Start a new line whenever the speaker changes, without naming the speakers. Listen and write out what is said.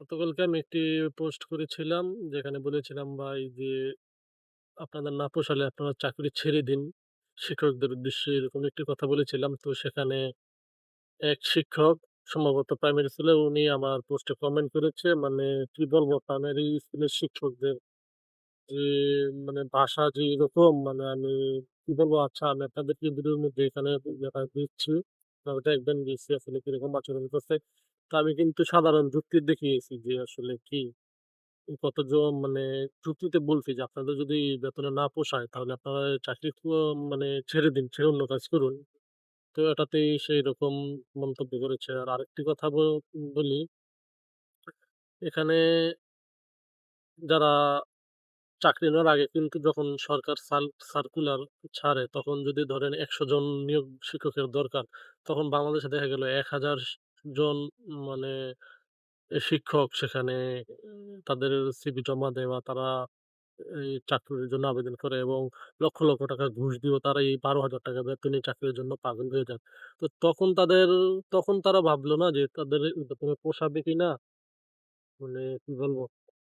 গতকালকে আমি একটি পোস্ট করেছিলাম যেখানে বলেছিলাম ভাই যে, "আপনাদের না পোষালে আপনারা চাকরি ছেড়ে দিন।" শিক্ষকদের উদ্দেশ্যে এরকম একটি কথা বলেছিলাম। তো সেখানে এক শিক্ষক সম্ভবত প্রাইমারি স্কুলে উনি আমার পোস্টে কমেন্ট করেছে। মানে কি বলব প্রাইমারি স্কুলের শিক্ষকদের যে মানে ভাষা যে এরকম মানে আমি কি বলব আচ্ছা আমি আপনাদেরকে ভিডিওর মধ্যে এখানে দেখা দিচ্ছি। দেখবেন যে আসলে কীরকম আচরণ করছে। তো আমি কিন্তু সাধারণ যুক্তি দেখিয়েছি যে আসলে কি কতজন মানে যুক্তিতে বলছি যে আপনাদের যদি বেতনে না পোষায় তাহলে আপনারা চাকরি মানে ছেড়ে দিন, ছেড়ে অন্য কাজ করুন। তো এটাতেই সেই রকম মন্তব্য করেছে। আর আরেকটি কথা বলি এখানে যারা চাকরি নেওয়ার আগে কিন্তু যখন সরকার সার্কুলার ছাড়ে তখন যদি ধরেন ১০০ জন নিয়োগ শিক্ষকের দরকার, তখন বাংলাদেশে দেখা গেল ১০০০ জন মানে শিক্ষক সেখানে তাদের সিভি জমা দেওয়া তারা এই চাকরির জন্য আবেদন করে এবং লক্ষ, লক্ষ টাকা ঘুষ দিয়েও তারা এই ৳১২,০০০ বেতনে চাকরির জন্য পাগল হয়ে যায়। তো তখন তাদের তখন তারা ভাবলো না যে তাদের বেতনে পোষাবে কিনা? মানে কি বলব?